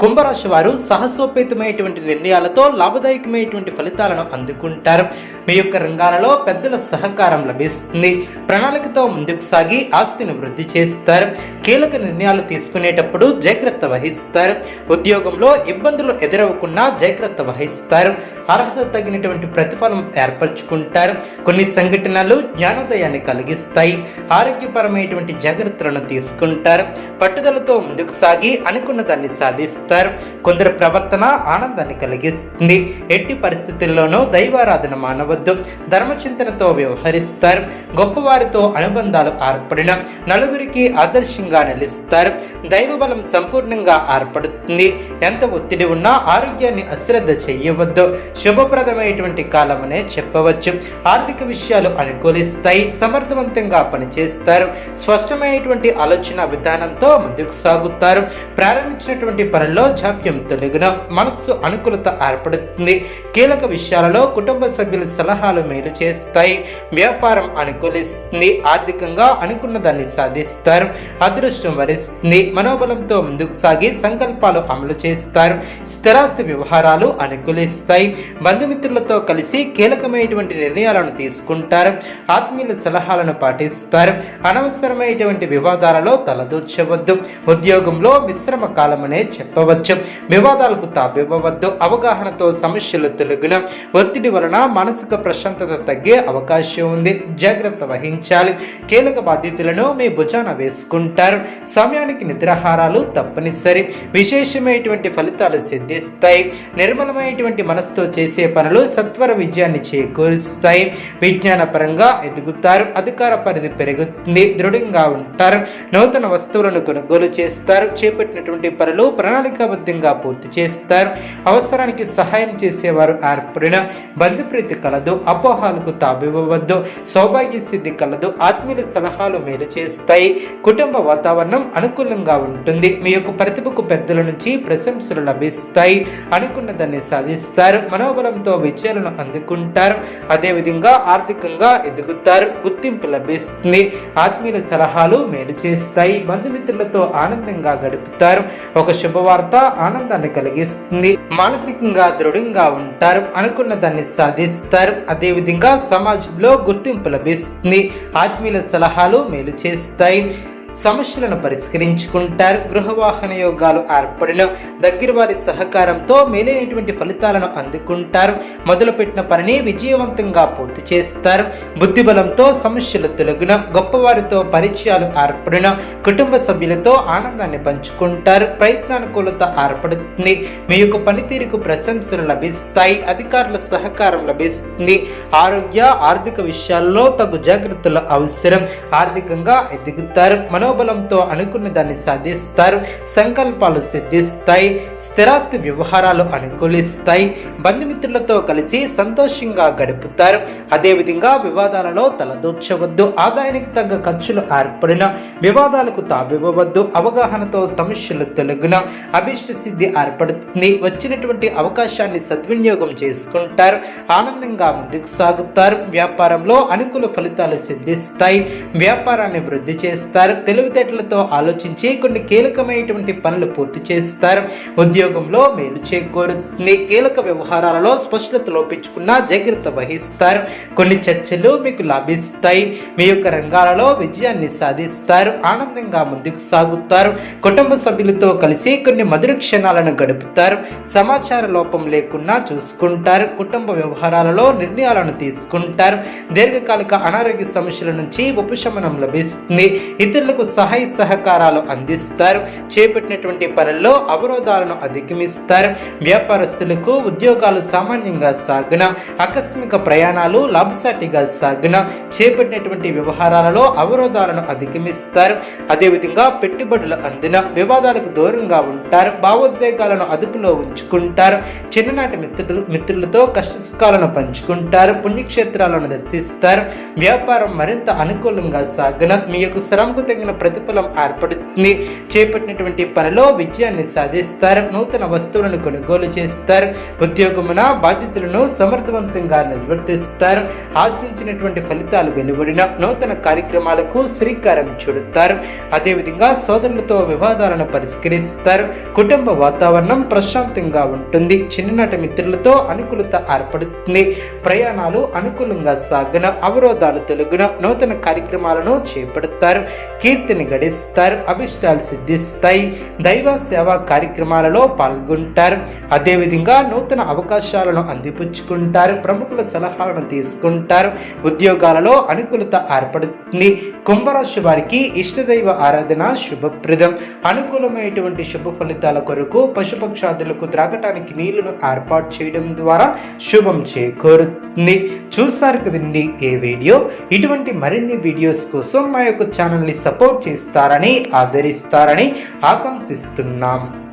కుంభరాశి వారు సాహసోపేతమైనటువంటి నిర్ణయాలతో లాభదాయకమైనటువంటి ఫలితాలను అందుకుంటారు. మీ యొక్క రంగాలలో పెద్దల సహకారం లభిస్తుంది. ప్రణాళికతో ముందుకు సాగి ఆస్తిని వృద్ధి చేస్తారు. కీలక నిర్ణయాలు తీసుకునేటప్పుడు జాగ్రత్త వహిస్తారు. ఉద్యోగంలో ఇబ్బందులు ఎదురవ్వకుండా జాగ్రత్త వహిస్తారు. అర్హత తగినటువంటి ప్రతిఫలం ఏర్పరచుకుంటారు. కొన్ని సంఘటనలు జ్ఞానోదయాన్ని కలిగిస్తాయి. ఆరోగ్యపరమైనటువంటి జాగ్రత్తలను తీసుకుంటారు. పట్టుదలతో ముందుకు సాగి అనుకున్న దాన్ని సాధిస్తారు. కొందరు ప్రవర్తన ఆనందాన్ని కలిగిస్తుంది. ఎట్టి పరిస్థితుల్లోనూ దైవారాధన మానవద్దు. ధర్మచింతనతో వ్యవహరిస్తారు. గొప్పవారితో అనుబంధాలు ఏర్పడిన నలుగురికి ఆదర్శంగా నిలుస్తారు. దైవ బలం సంపూర్ణంగా ఏర్పడుతుంది. ఎంత ఒత్తిడి ఉన్నా ఆరోగ్యాన్ని అశ్రద్ధ చేయవద్దు. శుభప్రదమైనటువంటి కాలమనే చెప్పవచ్చు. ఆర్థిక విషయాలు అనుకూలిస్తాయి. సమర్థవంతంగా పనిచేస్తారు. స్పష్టమైనటువంటి ఆలోచన విధానంతో ముందుకు సాగుతారు. ప్రారంభించినటువంటి పనులు పనుల్లో జాప్యం తొలగిన మనస్సు అనుకూలత ఏర్పడుతుంది. కీలక విషయాలలో కుటుంబ సభ్యుల సలహాలు మేలు చేస్తాయి. వ్యాపారం అనుకూలిస్తుంది. ఆర్థికంగా అనుకున్న దాన్ని సాధిస్తారు. అదృష్టం వరిస్తుంది. మనోబలంతో ముందుకు సాగి సంకల్పాలు అమలు చేస్తారు. స్థిరాస్తి వ్యవహారాలు అనుకూలిస్తాయి. బంధుమిత్రులతో కలిసి కీలకమైనటువంటి నిర్ణయాలను తీసుకుంటారు. ఆత్మీయుల సలహాలను పాటిస్తారు. అనవసరమైనటువంటి వివాదాలలో తలదూర్చవద్దు. ఉద్యోగంలో మిశ్రమ కాలమనే చెప్పవచ్చు వివాదాలకు తావివ్వవద్దు. అవగాహనతో సమస్యలు తొలగిన ఒత్తిడి వలన మానసిక ప్రశాంతత తగ్గే అవకాశం ఉంది. జాగ్రత్త వహించాలి. కీలక బాధ్యతలను మీ భుజాన వేసుకుంటారు. సమయానికి నిద్రాహారాలు తప్పనిసరి. విశేషమైనటువంటి ఫలితాలు సిద్ధిస్తాయి. నిర్మలమైనటువంటి మనసుతో చేసే పనులు సత్వర విజయాన్ని చేకూరుస్తాయి. విజ్ఞానపరంగా ఎదుగుతారు. అధికార పరిధి పెరుగుతుంది. దృఢంగా ఉంటారు. నూతన వస్తువులను కొనుగోలు చేస్తారు. చేపట్టినటువంటి పనులు ప్రణాళిక ప్రణాళికాబద్ధంగా పూర్తి చేస్తారు. అవసరానికి సహాయం చేసేవారు ఏర్పడిన బంధుప్రీతి కలదు అపోహాలకు తావివ్వవద్దు సౌభాగ్య సిద్ధి కలదు ఆత్మీయుల సలహాలు మేలు చేస్తాయి. కుటుంబ వాతావరణం అనుకూలంగా ఉంటుంది. మీ యొక్క ప్రతిభకు పెద్దల నుంచి ప్రశంసలు లభిస్తాయి. అనుకున్న దాన్ని సాధిస్తారు. మనోబలంతో విజయాలను అందుకుంటారు. అదేవిధంగా ఆర్థికంగా ఎదుగుతారు. గుర్తింపు లభిస్తుంది. ఆత్మీయుల సలహాలు మేలు చేస్తాయి. బంధుమిత్రులతో ఆనందంగా గడుపుతారు. ఒక శుభవార్త ఆనందాన్ని కలిగిస్తుంది. మానసికంగా దృఢంగా ఉంటారు అనుకున్న దాన్ని సాధిస్తారు. అదేవిధంగా సమాజంలో గుర్తింపు లభిస్తుంది. ఆత్మీయుల సలహాలు మేలు చేస్తాయి. సమస్యలను పరిష్కరించుకుంటారు. గృహవాహన యోగాలు ఏర్పడిన దగ్గర వారి సహకారంతో మేలైనటువంటి ఫలితాలను అందుకుంటారు. మొదలుపెట్టిన పనిని విజయవంతంగా పూర్తి చేస్తారు. బుద్ధిబలంతో సమస్యలు తొలగిన గొప్పవారితో పరిచయాలు ఏర్పడిన కుటుంబ సభ్యులతో ఆనందాన్ని పంచుకుంటారు. ప్రయత్నానుకూలత ఏర్పడుతుంది. మీ యొక్క పనితీరుకు ప్రశంసలు లభిస్తాయి. అధికారుల సహకారం లభిస్తుంది. ఆరోగ్య ఆర్థిక విషయాల్లో తగు జాగ్రత్తలు అవసరం. ఆర్థికంగా ఎదుగుతారు. మన మనోబలంతో అనుకున్న దాన్ని సాధిస్తారు సంకల్పాలు సిద్ధిస్తాయి స్థిరాస్తి వ్యవహారాలు అనుకూలిస్తాయి బంధుమిత్రులతో కలిసి సంతోషంగా గడుపుతారు. అదేవిధంగా వివాదాలలో తలదూర్చవద్దు ఆదాయానికి తగ్గ ఖర్చులు ఏర్పడిన వివాదాలకు తావివ్వవద్దు అవగాహనతో సమస్యలు తొలగిన అభిష్ట సిద్ధి ఏర్పడుతుంది. వచ్చినటువంటి అవకాశాన్ని సద్వినియోగం చేసుకుంటారు ఆనందంగా ముందుకు సాగుతారు. వ్యాపారంలో అనుకూల ఫలితాలు సిద్ధిస్తాయి వ్యాపారాన్ని వృద్ధి చేస్తారు. తెలివితేటలతో ఆలోచించి కొన్ని కీలకమైనటువంటి పనులు పూర్తి చేస్తారు. ఉద్యోగంలో మేలు చేకూరుతుంది. కీలక వ్యవహారాలలో స్పష్టత లోపించుకున్న జాగ్రత్త వహిస్తారు. కొన్ని చర్చలు మీకు లాభిస్తాయి. మీ యొక్క రంగాలలో విజయాన్ని సాధిస్తారు. ఆనందంగా ముందుకు సాగుతారు. కుటుంబ సభ్యులతో కలిసి కొన్ని మధుర క్షణాలను గడుపుతారు. సమాచార లోపం లేకుండా చూసుకుంటారు. కుటుంబ వ్యవహారాలలో నిర్ణయాలను తీసుకుంటారు. దీర్ఘకాలిక అనారోగ్య సమస్యల నుంచి ఉపశమనం లభిస్తుంది. ఇతరులకు సహాయ సహకారాలు అందిస్తారు. చేపట్టినటువంటి పనుల్లో అవరోధాలను అధిగమిస్తారు. వ్యాపారస్తులకు ఉద్యోగాలు సామాన్యంగా సాగిన ఆకస్మిక ప్రయాణాలు లాభసాటిగా సాగున చేపట్టినటువంటి వ్యవహారాలలో అవరోధాలను అధిగమిస్తారు. అదేవిధంగా పెట్టుబడులు అందిన వివాదాలకు దూరంగా ఉంటారు. భావోద్వేగాలను అదుపులో ఉంచుకుంటారు. చిన్ననాటి మిత్రులు మిత్రులతో కష్ట సుఖాలను పంచుకుంటారు. పుణ్యక్షేత్రాలను దర్శిస్తారు. వ్యాపారం మరింత అనుకూలంగా సాగిన మీ యొక్క శ్రమకు తగిన ప్రతిఫలం ఏర్పడుతుంది చేపట్టినటువంటి పనిలో విజయాన్ని సాధిస్తారు. నూతన వస్తువులను కొనుగోలు చేస్తారు. ఉద్యోగమున బాధ్యతలను సమర్థవంతంగా నిర్వర్తిస్తారు. ఆశించినటువంటి ఫలితాలు వెలువడిన నూతన కార్యక్రమాలకు శ్రీకారం చుడతారు. అదేవిధంగా సోదరులతో వివాదాలను పరిష్కరిస్తారు. కుటుంబ వాతావరణం ప్రశాంతంగా ఉంటుంది. చిన్ననాటి మిత్రులతో అనుకూలత ఏర్పడుతుంది. ప్రయాణాలు అనుకూలంగా సాగున అవరోధాలు తొలగున నూతన కార్యక్రమాలను చేపడతారు. కీర్తిని గడిస్తారు. అభిష్టాలు సిద్ధిస్తాయి. దైవ సేవా కార్యక్రమాలలో పాల్గొంటారు. అదేవిధంగా నూతన అవకాశాలను అందిపుచ్చుకుంటారు. ప్రముఖుల సలహాలను తీసుకుంటారు. ఉద్యోగాలలో అనుకూలత ఏర్పడుతుంది. కుంభరాశి వారికి ఇష్టదైవ ఆరాధన శుభప్రదం. అనుకూలమైనటువంటి శుభ ఫలితాల కొరకు పశుపక్షాదులకు త్రాగటానికి నీళ్ళను ఏర్పాటు చేయడం ద్వారా శుభం చేకూరుతుంది. చూసారు కదండి ఏ వీడియో? ఇటువంటి మరిన్ని వీడియోస్ కోసం మా యొక్క ఛానల్ని సపోర్ట్ చేస్తారని ఆదరిస్తారని ఆకాంక్షిస్తున్నాం.